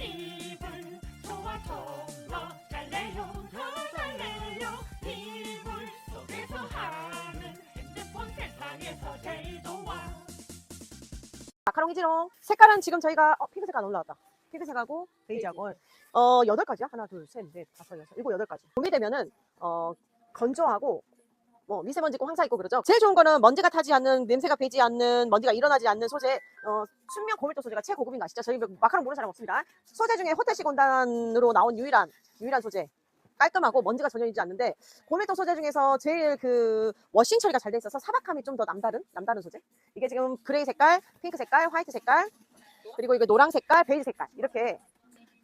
이불 좋아 좀더 잘래요 더 잘래요 이불 속에서 하는 핸드폰 세상에서 제일 좋아 마카롱 이지롱. 색깔은 지금 저희가 어, 핑크색 안 올라왔다. 핑크색하고 베이지하고 어 여덟 가지야 하나 둘셋넷 다섯 여섯 일곱 여덟 가지. 봄이 되면은 어 건조하고 뭐 미세먼지 있고 황사 있고 그러죠. 제일 좋은 거는 먼지가 타지 않는 냄새가 배지 않는 먼지가 일어나지 않는 소재 어 순면 고밀도 소재가 최고급인 거 아시죠? 저희 마카롱 모르는 사람 없습니다. 소재 중에 호텔식 원단으로 나온 유일한 유일한 소재. 깔끔하고 먼지가 전혀 있지 않는데 고밀도 소재 중에서 제일 그 워싱 처리가 잘 돼 있어서 사박함이 좀 더 남다른 남다른 소재. 이게 지금 그레이 색깔, 핑크 색깔, 화이트 색깔, 그리고 이거 노랑 색깔, 베이지 색깔 이렇게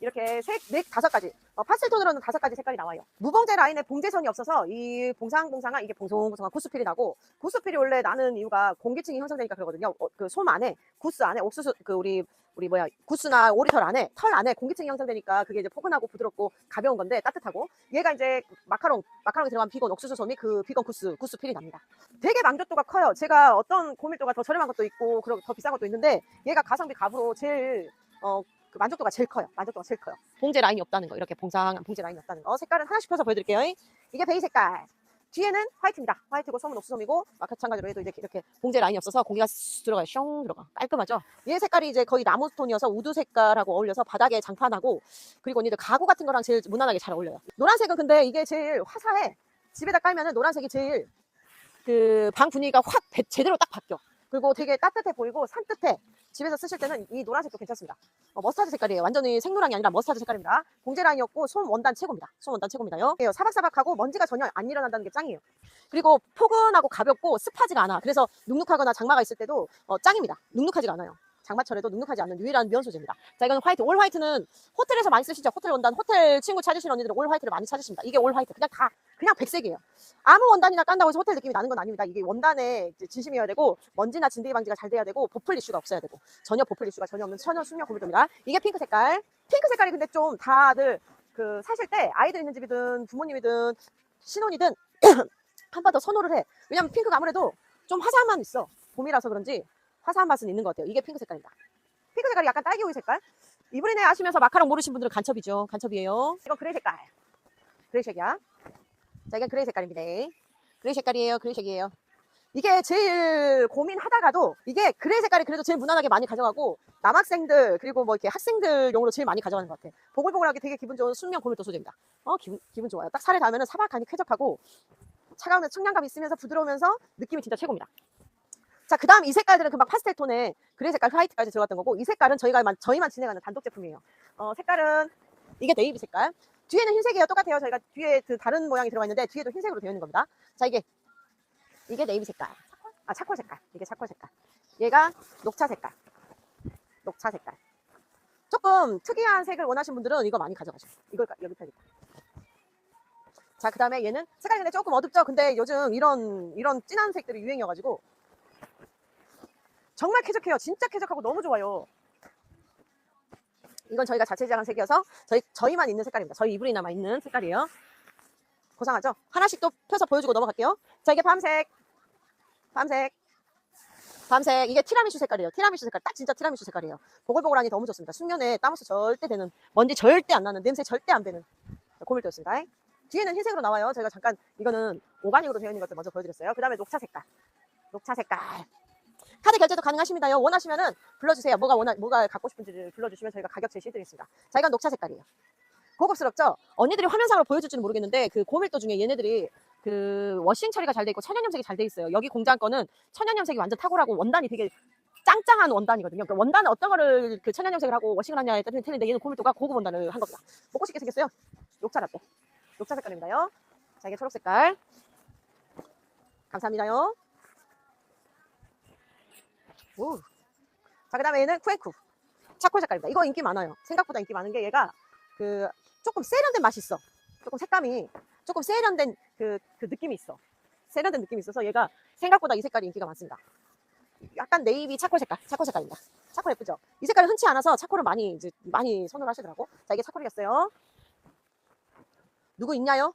이렇게 세, 네, 다섯 가지 어, 파스텔 톤으로는 다섯 가지 색깔이 나와요. 무봉제 라인에 봉제선이 없어서 이 봉상봉상한 이게 봉송봉송한 구스필이 나고 구스필이 원래 나는 이유가 공기층이 형성되니까 그러거든요. 어, 그솜 안에 구스 안에 옥수수 그 우리 우리 뭐야 구스나 오리털 안에 털 안에 공기층이 형성되니까 그게 이제 포근하고 부드럽고 가벼운 건데 따뜻하고 얘가 이제 마카롱 마카롱에 들어간 비건 옥수수 솜이 그 비건 구스 구스 필이 납니다. 되게 만족도가 커요. 제가 어떤 고밀도가 더 저렴한 것도 있고 그리고 더 비싼 것도 있는데 얘가 가성비 갑으로 제일 어, 그 만족도가 제일 커요. 만족도가 제일 커요. 봉제 라인이 없다는 거. 이렇게 봉상한 봉제 라인이 없다는 거. 색깔은 하나씩 펴서 보여드릴게요. 이게 베이 색깔. 뒤에는 화이트입니다. 화이트고 솜은 옥수솜이고 마찬가지로 해도 이렇게, 이렇게 봉제 라인이 없어서 공기가 쑥 들어가요. 숑 들어가. 깔끔하죠? 얘 색깔이 이제 거의 나무 톤이어서 우드 색깔하고 어울려서 바닥에 장판하고 그리고 언니들 가구 같은 거랑 제일 무난하게 잘 어울려요. 노란색은 근데 이게 제일 화사해. 집에다 깔면은 노란색이 제일 그 방 분위기가 확 배- 제대로 딱 바뀌어. 그리고 되게 따뜻해 보이고 산뜻해. 집에서 쓰실 때는 이 노란색도 괜찮습니다. 어, 머스타드 색깔이에요. 완전히 생노랑이 아니라 머스타드 색깔입니다. 봉제 라인이었고 솜 원단 최고입니다. 솜 원단 최고입니다요. 예, 사박사박하고 먼지가 전혀 안 일어난다는 게 짱이에요. 그리고 포근하고 가볍고 습하지가 않아. 그래서 눅눅하거나 장마가 있을 때도 어, 짱입니다. 눅눅하지가 않아요. 장마철에도 눅눅하지 않는 유일한 면 소재입니다. 자, 이건 화이트. 올 화이트는 호텔에서 많이 쓰시죠. 호텔 원단, 호텔 친구 찾으시는 언니들은 올 화이트를 많이 찾으십니다. 이게 올 화이트. 그냥 다, 그냥 백색이에요. 아무 원단이나 깐다고 해서 호텔 느낌이 나는 건 아닙니다. 이게 원단에 진심이어야 되고, 먼지나 진드기 방지가 잘 돼야 되고, 보풀 이슈가 없어야 되고, 전혀 보풀 이슈가 전혀 없는 천연 순면 고밀도입니다. 이게 핑크 색깔. 핑크 색깔이 근데 좀 다들 그 사실 때 아이들 있는 집이든 부모님이든 신혼이든 한 번 더 선호를 해. 왜냐면 핑크가 아무래도 좀 맛이 있어. 봄이라서 그런지 화사한 맛은 있는 것 같아요. 이게 핑크 색깔입니다. 핑크 색깔이 약간 딸기 우유 색깔. 이브리네 아시면서 마카롱 모르신 분들은 간첩이죠. 간첩이에요. 이건 그레이 색깔. 그레이 색이야. 자, 이건 그레이 색깔입니다. 그레이 색깔이에요. 그레이 색이에요. 이게 제일 고민하다가도 이게 그레이 색깔이 그래도 제일 무난하게 많이 가져가고 남학생들 그리고 뭐 이렇게 학생들용으로 제일 많이 가져가는 것 같아. 보글보글하게 되게 기분 좋은 순면 고밀도 소재입니다. 어 기분 기분 좋아요. 딱 살에 닿으면 사박하니 쾌적하고 차가운 청량감 있으면서 부드러우면서 느낌이 진짜 최고입니다. 자, 그 다음 이 색깔들은 금방 파스텔 톤에 그레이 색깔 화이트까지 들어갔던 거고 이 색깔은 저희가 만- 저희만 진행하는 단독 제품이에요. 어, 색깔은 이게 네이비 색깔. 뒤에는 흰색이에요. 똑같아요. 저희가 뒤에 그 다른 모양이 들어가 있는데 뒤에도 흰색으로 되어 있는 겁니다. 자, 이게 이게 네이비 색깔. 아, 차콜 색깔. 이게 차콜 색깔. 얘가 녹차 색깔. 녹차 색깔. 조금 특이한 색을 원하시는 분들은 이거 많이 가져가세요. 이걸 가- 여기 펴야겠다. 자, 그 다음에 얘는 색깔이 근데 조금 어둡죠? 근데 요즘 이런, 이런 진한 색들이 유행이어가지고 정말 쾌적해요. 진짜 쾌적하고 너무 좋아요. 이건 저희가 자체 제작한 색이어서 저희, 저희만 있는 색깔입니다. 저희 이불이나만 있는 색깔이에요. 고상하죠? 하나씩 또 펴서 보여주고 넘어갈게요. 자, 이게 밤색. 밤색. 밤색. 이게 티라미슈 색깔이에요. 티라미슈 색깔. 딱 진짜 티라미슈 색깔이에요. 보글보글하니 너무 좋습니다. 숙면에 땀없이 절대 되는, 먼지 절대 안 나는, 냄새 절대 안 배는 고밀도였습니다. 뒤에는 흰색으로 나와요. 저희가 잠깐 이거는 오가닉으로 되어 있는 것들 먼저 보여드렸어요. 그 다음에 녹차 색깔. 녹차 색깔. 카드 결제도 가능하십니다요. 원하시면은 불러주세요. 뭐가 원하, 뭐가 갖고 싶은지를 불러주시면 저희가 가격 제시해드리겠습니다. 자, 이건 녹차 색깔이에요. 고급스럽죠? 언니들이 화면상으로 보여줄지는 모르겠는데 그 고밀도 중에 얘네들이 그 워싱 처리가 잘 돼 있고 천연 염색이 잘 돼 있어요. 여기 공장 거는 천연 염색이 완전 탁월하고 원단이 되게 짱짱한 원단이거든요. 그러니까 원단은 어떤 거를 그 천연 염색을 하고 워싱을 하냐에 따라 틀린데 얘는 고밀도가 고급 원단을 한 겁니다. 먹고 싶게 생겼어요. 녹차 라떼. 녹차 색깔입니다요. 자, 이게 초록 색깔. 감사합니다요. 오. 자, 그 다음에 얘는 쿠앤쿠. 차콜 색깔입니다. 이거 인기 많아요. 생각보다 인기 많은 게 얘가 그 조금 세련된 맛이 있어. 조금 색감이 조금 세련된 그, 그 느낌이 있어. 세련된 느낌이 있어서 얘가 생각보다 이 색깔이 인기가 많습니다. 약간 네이비 차콜 색깔, 차콜 색깔입니다. 차콜 예쁘죠? 이 색깔이 흔치 않아서 차콜을 많이 이제 많이 선호를 하시더라고. 자, 이게 차콜이었어요. 누구 있냐요?